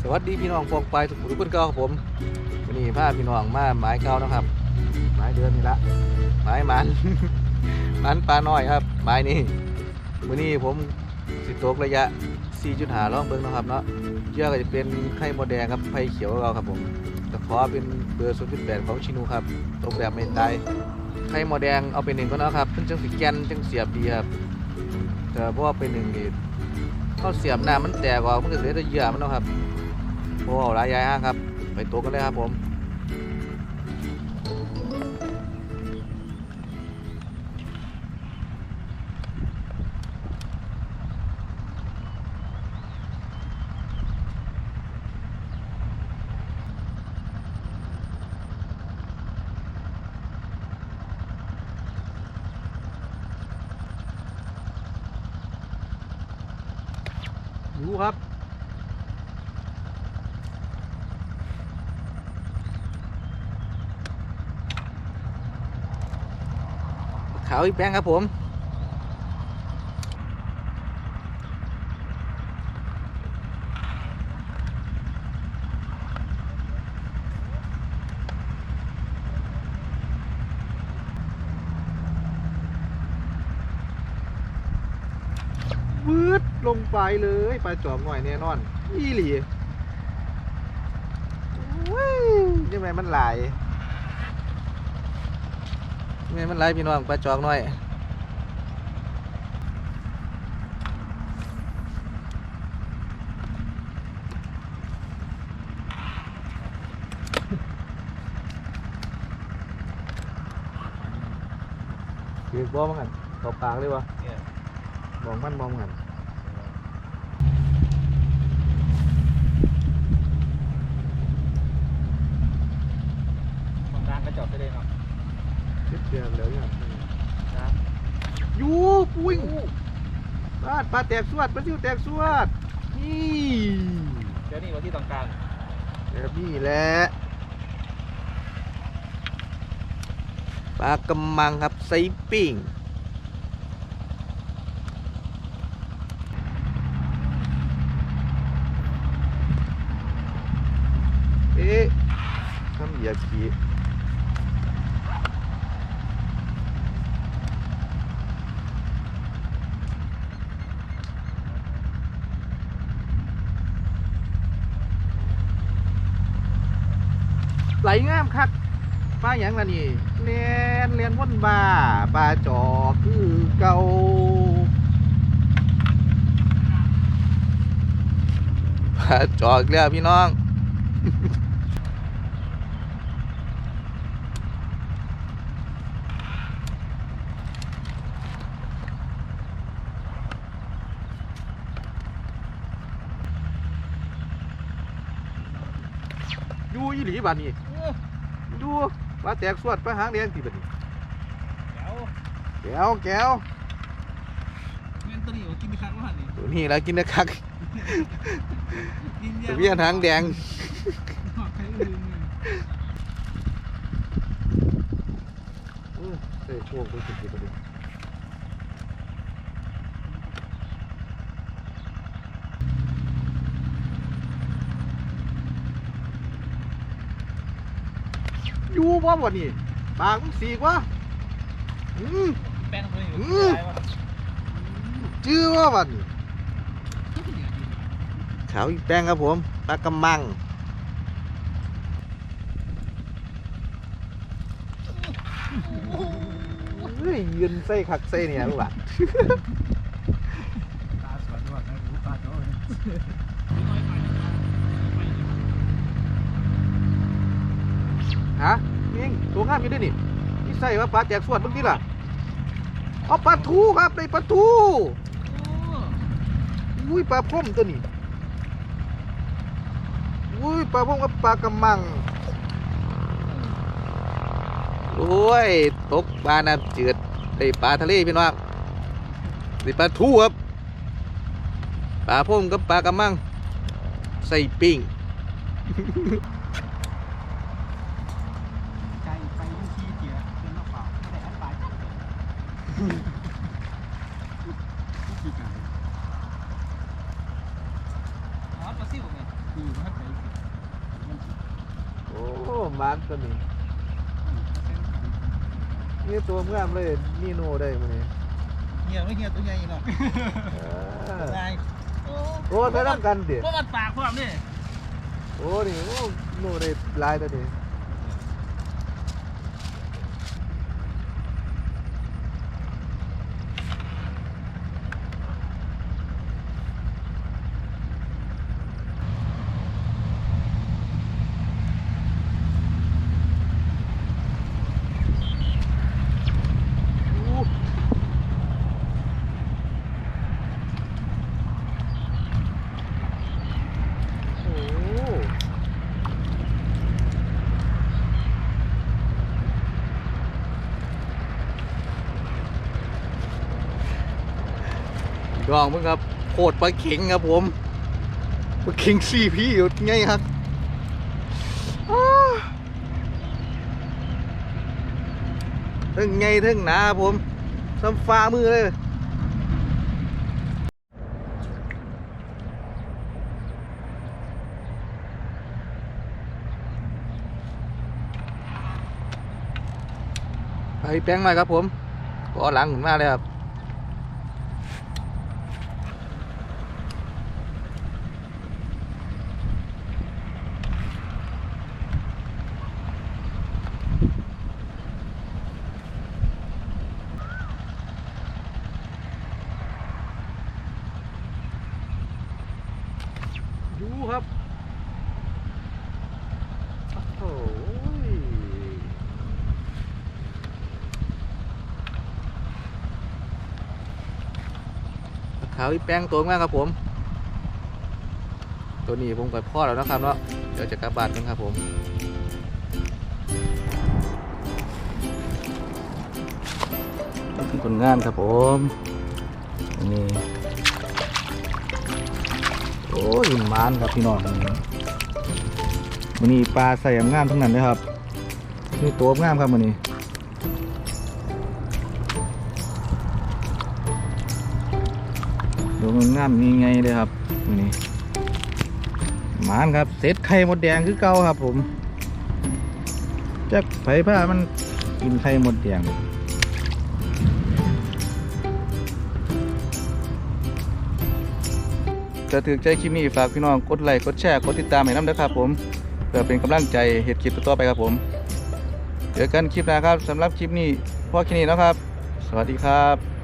สวัสดีพี่น้องฟองไปทุกผู้ทุกคนเก่าครับผมวันนี้พาพี่น้องมาหมายเก่านะครับหมายเดือนนี่ละหมายมันมันปลาน้อยครับหมายนี้วันนี้ผมสิตกระยะ 4.5ล่องเบิ้งนะครับเนาะเชื่อก็จะเป็นไข่มดแดงครับไข่เขียวเราครับผมตะขอเป็นเบอร์ 0.8 ของชินูครับตกแบบไม่ตายไข่มดแดงเอาไปหนึ่งก็เนาะครับเพิ่นจังสิแกนจังเสียบดีครับแต่เพราะว่าไปหนึ่งนี่ เขาเสียบหน้ามันแตกออกมันก็เสียแต่เหยื่อมันเนาะครับโอ้หลายใหญ่ครับ ไปตัวกันเลยครับผม ดูครับ ขาวอีกแป้งครับผม วืด ลงไปเลยปลาจอมหน่อยแน่นอนอีหลีว้าวยังไงมันไหลายยังไงมันไหลายพี่น้องปลาจอกหน่อยคือบ่มั้งกันตบปากเลยวะมองมันมองมัน บางร้านก็จอดไปเลยเนาะ เจ็บเสียแล้วยัง นะ ยูปุ้ย ปลาปลาแตกสวดปลาซิวแตกสวดนี่เดี๋ยวนี้วันที่ต้องการแบบนี้แหละปลากำมังครับไซปิ้งเอ๊ะทำเหยียบขี้ ไหลงามคักปลาอยังล่ะนี่เลียนเลียนว่นบาปลาจอกคือเก่าปลาจอกอีกแล้วพี่น้อง อยู่อีหลีบานนี้ดูปลาแตกสวดปลาหางแดงที่บัดนี้เดี๋ยวแก้วแก้วเงินตัวนี้ว่ากินไปครั้งว่านี่ตัวนี้แล้วกินนะคักกินตะเวียนหางแดงใครลืมเนี่ยอื้อเตะโชคไปสุดๆไปเลย อยู่บ่บ่นี่ปากมันสีกว่าอืมแป้งตัวนี้อืมันมได้วะจื้อว่าบ่นี่ขาวอีกแป้งครับผมปลากำมังเฮ้ยยืนใส่คักใส่เนี่ยลูกหลานตาสวยด้วยนะรู้ตาจ้อยฮะ นี่ตัวงามอยู่ด้วยนี่นี่ใส่ว่าปลาแจกสวดเมื่อกี้ล่ะเอาปลาทูครับในปลาทูอุ้ยปลาพรมตัวนี้อุ้ยปลาพรมกับปลากำมังโอ้ยตกปลาน้ำจืดได้ปลาทะเลพี่น้องได้ปลาทูครับปลาพรมกับปลากำมังใส่ปิ้ง ใจไปยุ่งขี้เกียจเป็นมะเปล่าไม่ได้แอดไปขี้ไก่ อ๋อปลาซิวมันไปโอ้มันตัวนี้นี่ตัวงามเลยนี่โนได้มื้อนี้เหี้ยไม่เหี้ยตัวใหญ่เนาะเออตายโอ้โอ้ได้รับกันดิว่ามันปากพร้อมนี่โอ้นี่โอ้โนได้หลายตัวนี้อู้โอ้ ดองมึงครับโคตรปลาเข็งครับผมปลาเข็งสี่พี่อยู่ไงครับทั้งไงทั้งหนาผมซ้ำฟ้ามือเลยไปแป้งมาครับผมก็หลังขึ้นมาเลยครับ ดู ครับโอ้ยขาวอีแป้งตัวมากครับผม ตัวนี้ผมกับพ่อแล้วนะครับเนาะเดี๋ยวจะกลับบ้านกันครับผมผลงานครับผมนี่ โอ้ยมานครับพี่น้องมันนี้ปลาใส่งามทั้งนั้นเลยครับนี่ตัวงามครับมันนี้ดูมันงามมีไงเลยครับมันนี่มานครับเศษไข่หมดแดงคือเก่าครับผมจักไผ่ผ้ามันกินไข่หมดแดง จะถือใจคลิปนี้ฝากพี่น้องกดไลค์กดแชร์กดติดตามให้น้ำด้วยครับผมเพื่อเป็นกำลังใจเหตุคลิปต่อไปครับผมเจอกันคลิปหน้าครับสำหรับคลิปนี้พอแค่นี้นะครับ สวัสดีครับ